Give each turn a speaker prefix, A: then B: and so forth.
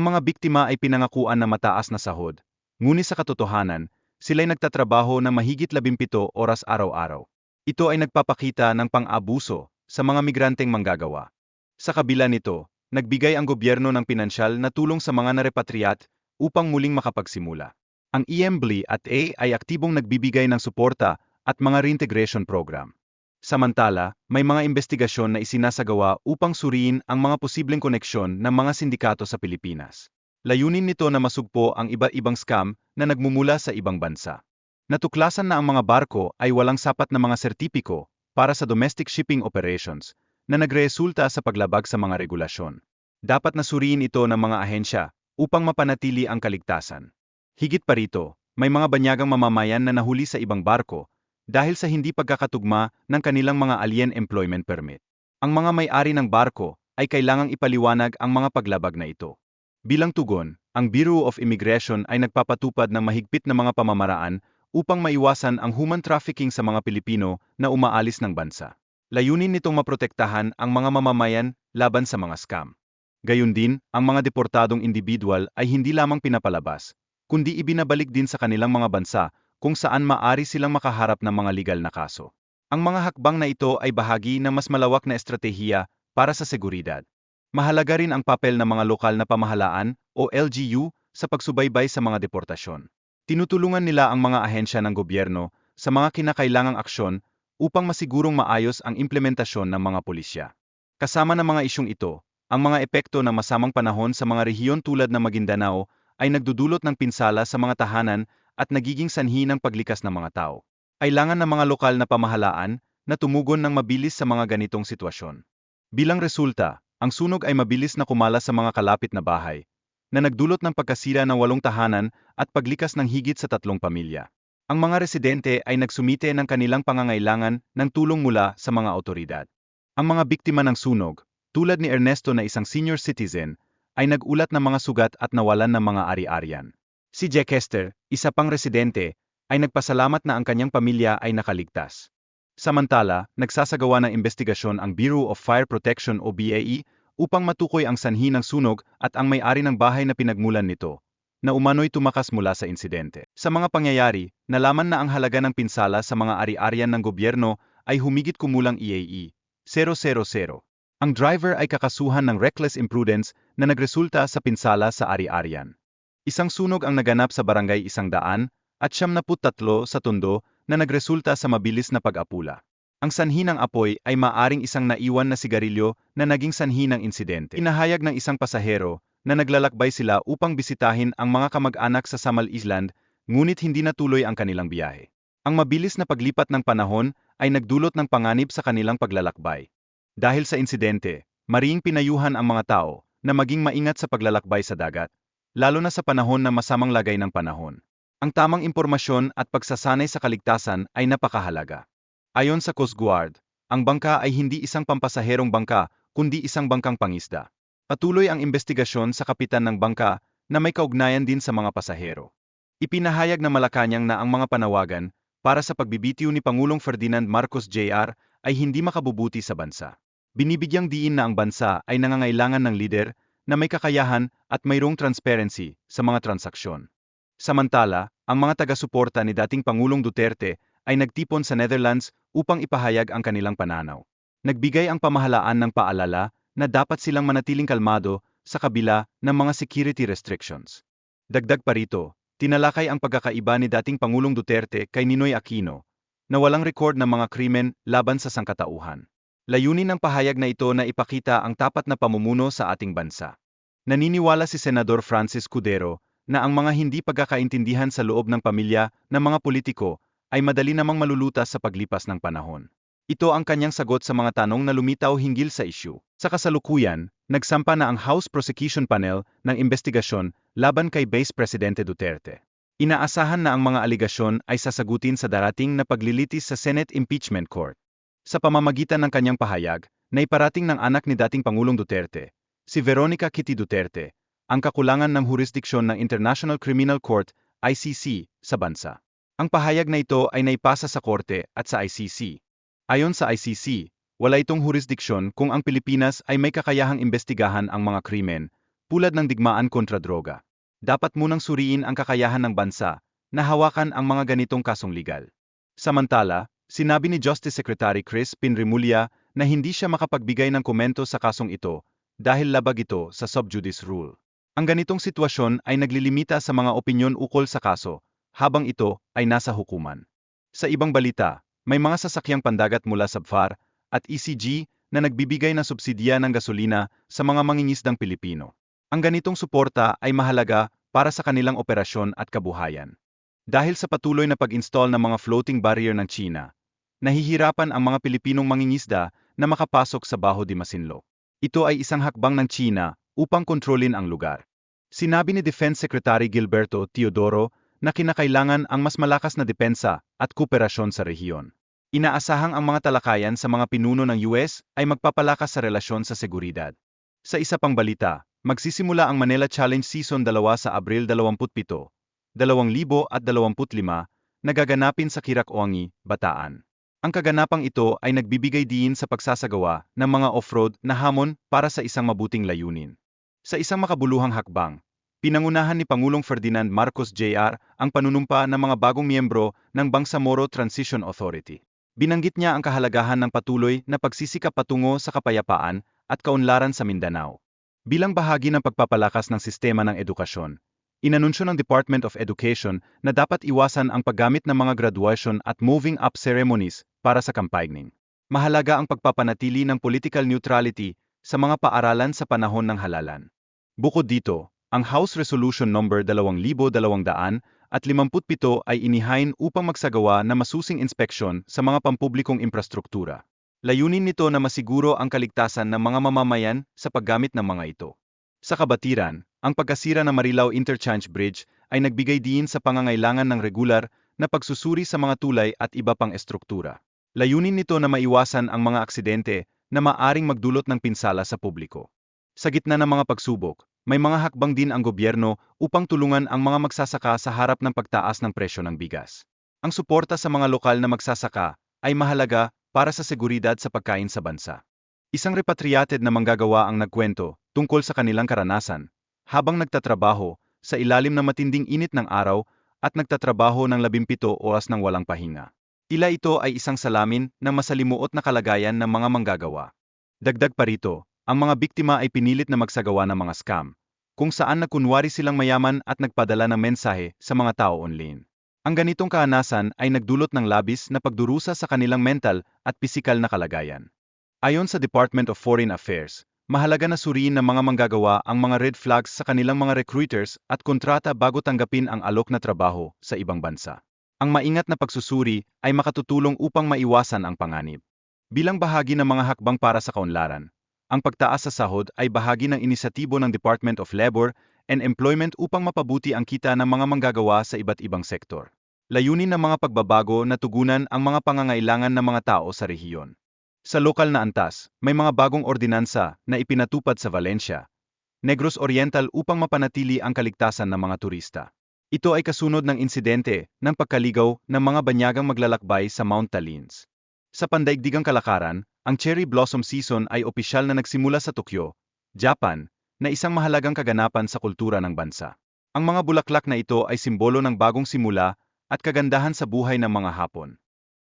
A: Ang mga biktima ay pinangakuan na mataas na sahod, ngunit sa katotohanan, sila'y nagtatrabaho ng mahigit 17 oras araw-araw. Ito ay nagpapakita ng pang-abuso sa mga migranteng manggagawa. Sa kabila nito, nagbigay ang gobyerno ng pinansyal na tulong sa mga narepatriat upang muling makapagsimula. Ang EMBLI at A ay aktibong nagbibigay ng suporta at mga reintegration program. Samantala, may mga investigasyon na isinasagawa upang suriin ang mga posibleng koneksyon ng mga sindikato sa Pilipinas. Layunin nito na masugpo ang iba't ibang scam na nagmumula sa ibang bansa. Natuklasan na ang mga barko ay walang sapat na mga sertipiko para sa domestic shipping operations na nagresulta sa paglabag sa mga regulasyon. Dapat na suriin ito ng mga ahensya upang mapanatili ang kaligtasan. Higit pa rito, may mga banyagang mamamayan na nahuli sa ibang barko dahil sa hindi pagkakatugma ng kanilang mga alien employment permit. Ang mga may-ari ng barko ay kailangang ipaliwanag ang mga paglabag na ito. Bilang tugon, ang Bureau of Immigration ay nagpapatupad ng mahigpit na mga pamamaraan upang maiwasan ang human trafficking sa mga Pilipino na umaalis ng bansa. Layunin nitong maprotektahan ang mga mamamayan laban sa mga scam. Gayun din, ang mga deportadong individual ay hindi lamang pinapalabas, kundi ibinabalik din sa kanilang mga bansa kung saan maari silang makaharap ng mga legal na kaso. Ang mga hakbang na ito ay bahagi ng mas malawak na estratehiya para sa seguridad. Mahalaga rin ang papel ng mga lokal na pamahalaan o LGU sa pagsubaybay sa mga deportasyon. Tinutulungan nila ang mga ahensya ng gobyerno sa mga kinakailangang aksyon upang masigurong maayos ang implementasyon ng mga pulisya. Kasama ng mga isyong ito, ang mga epekto ng masamang panahon sa mga rehiyon tulad ng Maguindanao ay nagdudulot ng pinsala sa mga tahanan at nagiging sanhi ng paglikas ng mga tao. Kailangan ng mga lokal na pamahalaan na tumugon ng mabilis sa mga ganitong sitwasyon. Bilang resulta, ang sunog ay mabilis na kumala sa mga kalapit na bahay, na nagdulot ng pagkasira ng walong tahanan at paglikas ng higit sa tatlong pamilya. Ang mga residente ay nagsumite ng kanilang pangangailangan ng tulong mula sa mga otoridad. Ang mga biktima ng sunog, tulad ni Ernesto na isang senior citizen, ay nagulat ng mga sugat at nawalan ng mga ari-arian. Si Jack Hester, isa pang residente, ay nagpasalamat na ang kanyang pamilya ay nakaligtas. Samantala, nagsasagawa ng investigasyon ang Bureau of Fire Protection o BAE upang matukoy ang sanhi ng sunog at ang may-ari ng bahay na pinagmulan nito, na umano'y tumakas mula sa insidente. Sa mga pangyayari, nalaman na ang halaga ng pinsala sa mga ari-arian ng gobyerno ay humigit kumulang EAE, 000. Ang driver ay kakasuhan ng reckless imprudence na nagresulta sa pinsala sa ari-arian. Isang sunog ang naganap sa barangay Isang Daan at siyam na tatlo sa Tondo na nagresulta sa mabilis na pag-apula. Ang sanhi ng apoy ay maaring isang naiwan na sigarilyo na naging sanhi ng insidente. Inahayag ng isang pasahero na naglalakbay sila upang bisitahin ang mga kamag-anak sa Samal Island ngunit hindi natuloy ang kanilang biyahe. Ang mabilis na paglipat ng panahon ay nagdulot ng panganib sa kanilang paglalakbay. Dahil sa insidente, mariing pinayuhan ang mga tao na maging maingat sa paglalakbay sa dagat lalo na sa panahon na masamang lagay ng panahon. Ang tamang impormasyon at pagsasanay sa kaligtasan ay napakahalaga. Ayon sa Coast Guard, ang bangka ay hindi isang pampasaherong bangka, kundi isang bangkang pangisda. Patuloy ang investigasyon sa kapitan ng bangka na may kaugnayan din sa mga pasahero. Ipinahayag na Malacanang na ang mga panawagan para sa pagbibitiw ni Pangulong Ferdinand Marcos Jr. ay hindi makabubuti sa bansa. Binibigyang diin na ang bansa ay nangangailangan ng lider na may kakayahan at mayroong transparency sa mga transaksyon. Samantala, ang mga taga-suporta ni dating Pangulong Duterte ay nagtipon sa Netherlands upang ipahayag ang kanilang pananaw. Nagbigay ang pamahalaan ng paalala na dapat silang manatiling kalmado sa kabila ng mga security restrictions. Dagdag pa rito, tinalakay ang pagkakaiba ni dating Pangulong Duterte kay Ninoy Aquino na walang record ng mga krimen laban sa sangkatauhan. Layunin ng pahayag na ito na ipakita ang tapat na pamumuno sa ating bansa. Naniniwala si Senador Francis Cudero na ang mga hindi pagkakaintindihan sa loob ng pamilya ng mga politiko ay madali namang malulutas sa paglipas ng panahon. Ito ang kanyang sagot sa mga tanong na lumitaw hinggil sa isyu. Sa kasalukuyan, nagsampa na ang House Prosecution Panel ng investigasyon laban kay Vice Presidente Duterte. Inaasahan na ang mga aligasyon ay sasagutin sa darating na paglilitis sa Senate Impeachment Court. Sa pamamagitan ng kanyang pahayag, naiparating ng anak ni dating Pangulong Duterte, si Veronica Kitty Duterte, ang kakulangan ng jurisdiksyon ng International Criminal Court, ICC, sa bansa. Ang pahayag na ito ay naipasa sa korte at sa ICC. Ayon sa ICC, wala itong jurisdiksyon kung ang Pilipinas ay may kakayahang imbestigahan ang mga krimen pulad ng digmaan kontra droga. Dapat munang suriin ang kakayahan ng bansa na hawakan ang mga ganitong kasong legal. Samantala, sinabi ni Justice Secretary Chris Pinrimulya na hindi siya makapagbigay ng komento sa kasong ito dahil labag ito sa sub judice rule. Ang ganitong sitwasyon ay naglilimita sa mga opinyon ukol sa kaso, habang ito ay nasa hukuman. Sa ibang balita, may mga sasakyang pandagat mula sa BFAR at ECG na nagbibigay ng subsidiya ng gasolina sa mga mangingisdang Pilipino. Ang ganitong suporta ay mahalaga para sa kanilang operasyon at kabuhayan. Dahil sa patuloy na pag-install ng mga floating barrier ng China, nahihirapan ang mga Pilipinong mangingisda na makapasok sa Baho de Masinloc. Ito ay isang hakbang ng China upang kontrolin ang lugar. Sinabi ni Defense Secretary Gilberto Teodoro na kinakailangan ang mas malakas na depensa at kooperasyon sa rehiyon. Inaasahang ang mga talakayan sa mga pinuno ng US ay magpapalakas sa relasyon sa seguridad. Sa isa pang balita, magsisimula ang Manila Challenge Season 2 sa Abril 27, 2025 na gaganapin sa Kirak-Oangi, Bataan. Ang kaganapang ito ay nagbibigay diin sa pagsasagawa ng mga off-road na hamon para sa isang mabuting layunin. Sa isang makabuluhang hakbang, pinangunahan ni Pangulong Ferdinand Marcos Jr. ang panunumpa ng mga bagong miyembro ng Bangsamoro Transition Authority. Binanggit niya ang kahalagahan ng patuloy na pagsisikap patungo sa kapayapaan at kaunlaran sa Mindanao. Bilang bahagi ng pagpapalakas ng sistema ng edukasyon, inanunsyo ng Department of Education na dapat iwasan ang paggamit ng mga graduation at moving up ceremonies para sa campaigning. Mahalaga ang pagpapanatili ng political neutrality sa mga paaralan sa panahon ng halalan. Bukod dito, ang House Resolution No. 2200 at 57 ay inihain upang magsagawa na masusing inspeksyon sa mga pampublikong infrastruktura. Layunin nito na masiguro ang kaligtasan ng mga mamamayan sa paggamit ng mga ito. Sa kabatiran, ang pagkasira ng Marilao Interchange Bridge ay nagbigay diin sa pangangailangan ng regular na pagsusuri sa mga tulay at iba pang estruktura. Layunin nito na maiwasan ang mga aksidente na maaring magdulot ng pinsala sa publiko. Sa gitna ng mga pagsubok, may mga hakbang din ang gobyerno upang tulungan ang mga magsasaka sa harap ng pagtaas ng presyo ng bigas. Ang suporta sa mga lokal na magsasaka ay mahalaga para sa seguridad sa pagkain sa bansa. Isang repatriated na manggagawa ang nagkwento tungkol sa kanilang karanasan habang nagtatrabaho sa ilalim ng matinding init ng araw at nagtatrabaho ng 17 oras ng walang pahinga. Tila ito ay isang salamin ng masalimuot na kalagayan ng mga manggagawa. Dagdag pa rito, ang mga biktima ay pinilit na magsagawa ng mga scam, kung saan nakunwari silang mayaman at nagpadala ng mensahe sa mga tao online. Ang ganitong kaanasan ay nagdulot ng labis na pagdurusa sa kanilang mental at pisikal na kalagayan. Ayon sa Department of Foreign Affairs, mahalaga na suriin ng mga manggagawa ang mga red flags sa kanilang mga recruiters at kontrata bago tanggapin ang alok na trabaho sa ibang bansa. Ang maingat na pagsusuri ay makatutulong upang maiwasan ang panganib. Bilang bahagi ng mga hakbang para sa kaunlaran, ang pagtaas sa sahod ay bahagi ng inisyatibo ng Department of Labor and Employment upang mapabuti ang kita ng mga manggagawa sa iba't ibang sektor. Layunin ng mga pagbabago na tugunan ang mga pangangailangan ng mga tao sa rehiyon. Sa lokal na antas, may mga bagong ordinansa na ipinatupad sa Valencia, Negros Oriental upang mapanatili ang kaligtasan ng mga turista. Ito ay kasunod ng insidente ng pagkaligaw ng mga banyagang maglalakbay sa Mount Talins. Sa pandaigdigang kalakaran, ang cherry blossom season ay opisyal na nagsimula sa Tokyo, Japan, na isang mahalagang kaganapan sa kultura ng bansa. Ang mga bulaklak na ito ay simbolo ng bagong simula at kagandahan sa buhay ng mga Hapon.